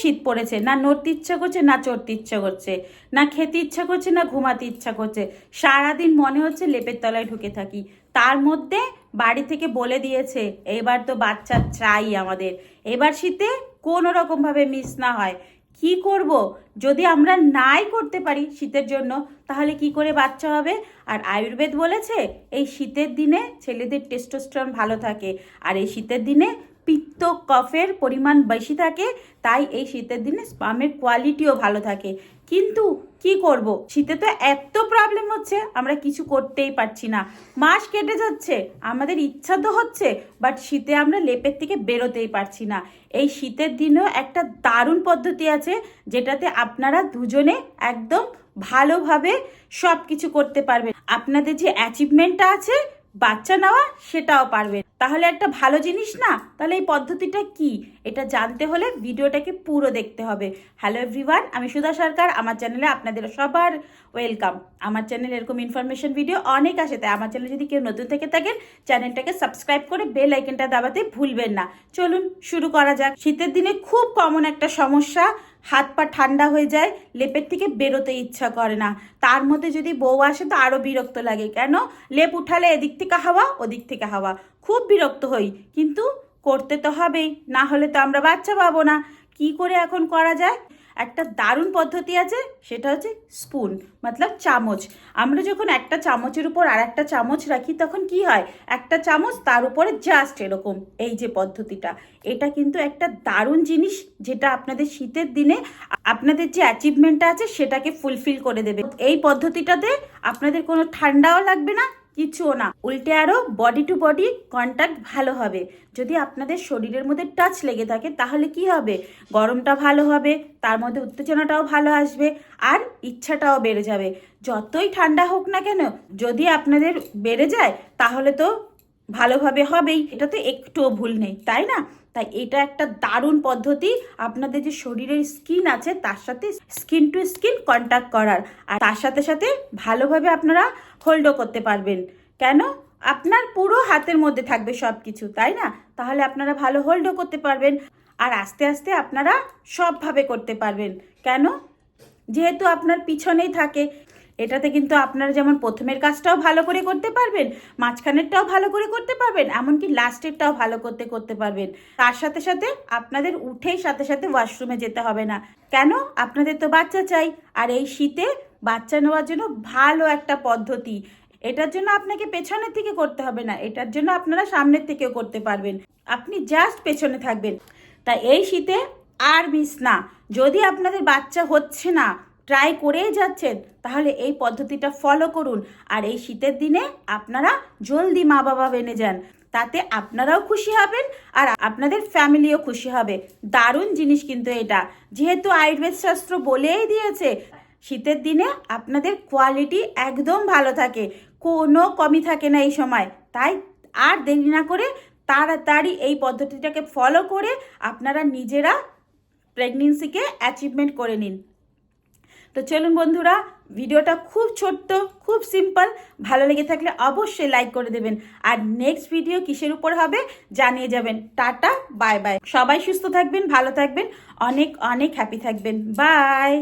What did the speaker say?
শীত পড়েছে, না নড়তে ইচ্ছা করছে, না চড়তে ইচ্ছা করছে, না খেতে ইচ্ছা করছে, না ঘুমাতে ইচ্ছা করছে, সারাদিন মনে হচ্ছে লেপের তলায় ঢুকে থাকি। তার মধ্যে বাড়ি থেকে বলে দিয়েছে, এবার তো বাচ্চা চাই আমাদের, এবার শীতে কোনো রকমভাবে মিস না হয়। কি করব? যদি আমরা নাই করতে পারি শীতের জন্য, তাহলে কি করে বাচ্চা হবে? আর আয়ুর্বেদ বলেছে, এই শীতের দিনে ছেলেদের টেস্টোস্টেরন ভালো থাকে, আর এই শীতের দিনে পিত্ত কফের পরিমাণ বেশি থাকে, তাই এই শীতের দিনে স্পামের কোয়ালিটিও ভালো থাকে। কিন্তু কি করব? শীতে তো এত প্রবলেম হচ্ছে, আমরা কিছু করতেই পারছি না। মাস কেটে যাচ্ছে, আমাদের ইচ্ছা তো হচ্ছে বাট শীতে আমরা লেপের থেকে বেরোতেই পারছি না। এই শীতের দিনেও একটা দারুণ পদ্ধতি আছে, যেটাতে আপনারা দুজনে একদম ভালোভাবে সব কিছু করতে পারবেন। আপনাদের যে অ্যাচিভমেন্টটা আছে, বাচ্চা নেওয়া, সেটাও পারবেন। তাহলে একটা ভালো জিনিস না? তাহলে এই পদ্ধতিটা কি? এটা জানতে হলে ভিডিওটাকে পুরো দেখতে হবে। হ্যালো এভরিওয়ান আমি সুধা সরকার। আমার চ্যানেলে আপনাদের সবার ওয়েলকাম আমার চ্যানেলে এরকম ইনফরমেশন ভিডিও অনেক আসে, তাই আমার চ্যানেলে যদি কেউ নতুন থেকে থাকেন, চ্যানেলটাকে সাবস্ক্রাইব করে বেল আইকনটা দাবাতে ভুলবেন না। চলুন শুরু করা যাক। শীতের দিনে খুব কমন একটা সমস্যা, হাত পা ঠান্ডা হয়ে যায়, লেপের থেকে বেরোতে ইচ্ছা করে না। তার মধ্যে যদি বউ আসে তো আরও বিরক্ত লাগে। কেন? লেপ উঠালে এদিক থেকে হাওয়া, ওদিক থেকে হাওয়া। খুব বিরক্ত হই। কিন্তু করতে তো হবেই না হলে তো আমরা বাচ্চা পাবো না। কি করে এখন করা যায়? একটা দারুণ পদ্ধতি আছে, সেটা হচ্ছে স্পুন, মতলব চামচ। আমরা যখন একটা চামচের উপর আর একটা চামচ রাখি, তখন কি হয়? একটা চামচ তার উপরে জাস্ট এরকম, এই যে পদ্ধতিটা। এটা কিন্তু একটা দারুণ জিনিস, যেটা আপনাদের শীতের দিনে আপনাদের যে অ্যাচিভমেন্টটা আছে, সেটাকে ফুলফিল করে দেবে। এই পদ্ধতিটাতে আপনাদের কোনো ঠান্ডাও লাগবে না কিছুও না। উল্টে আরও বডি টু বডি কন্ট্যাক্ট ভালো হবে। যদি আপনাদের শরীরের মধ্যে টাচ লেগে থাকে, তাহলে কি হবে? গরমটা ভালো হবে, তার মধ্যে উত্তেজনাটাও ভালো আসবে, আর ইচ্ছাটাও বেড়ে যাবে। যতই ঠান্ডা হোক না কেন, যদি আপনাদের বেড়ে যায়, তাহলে তো ভালোভাবে হবেই। এটা তো একটুও ভুল নেই, তাই না? তাই এটা একটা দারুণ পদ্ধতি আপনাদের যে শরীরের স্কিন আছে, তার সাথে স্কিন টু স্কিন কন্ট্যাক্ট করার। আর তার সাথে সাথে ভালোভাবে আপনারা হোল্ডও করতে পারবেন। কেন? আপনার পুরো হাতের মধ্যে থাকবে সব কিছু তাই না? তাহলে আপনারা ভালো হোল্ডও করতে পারবেন। আর আস্তে আস্তে আপনারা সবভাবে করতে পারবেন। কেন? যেহেতু আপনার পিছনেই থাকে এটাতে কিন্তু আপনারা যেমন প্রথমের কাজটাও ভালো করে করতে পারবেন, মাঝখানেরটাও ভালো করে করতে পারবেন, এমনকি লাস্টেরটাও ভালো করতে করতে পারবেন। তার সাথে সাথে আপনাদের উঠেই সাথে সাথে ওয়াশরুমে যেতে হবে না। কেন? আপনাদের তো বাচ্চা চাই। আর এই শীতে বাচ্চা নেওয়ার জন্য ভালো একটা পদ্ধতি। এটার জন্য আপনাকে পেছনের থেকে করতে হবে না, এটার জন্য আপনারা সামনের থেকেও করতে পারবেন। আপনি জাস্ট পেছনে থাকবেন। তাই এই শীতে আর মিস না। যদি আপনাদের বাচ্চা হচ্ছে না ট্রাই করেই যাচ্ছেন, তাহলে এই পদ্ধতিটা ফলো করুন। আর এই শীতের দিনে আপনারা জলদি মা বাবা বেনে যান, তাতে আপনারাও খুশি হবেন আর আপনাদের ফ্যামিলিও খুশি হবে। দারুণ জিনিস কিন্তু এটা। যেহেতু আয়ুর্বেদ শাস্ত্র বলেই দিয়েছে, শীতের দিনে আপনাদের কোয়ালিটি একদম ভালো থাকে, কোনো কমি থাকে না এই সময়। তাই আর দেরি না করে তাড়াতাড়ি এই পদ্ধতিটাকে ফলো করে আপনারা নিজেরা প্রেগনেন্সিকে অ্যাচিভমেন্ট করে নিন। তো চলুন বন্ধুরা, ভিডিওটা খুব ছোট্ট, খুব সিম্পল ভালো লেগে থাকলে অবশ্যই লাইক করে দেবেন। আর নেক্সট ভিডিও কিসের উপর হবে জানিয়ে যাবেন। টাটা বাই বাই সবাই সুস্থ থাকবেন, ভালো থাকবেন, অনেক অনেক হ্যাপি থাকবেন। বাই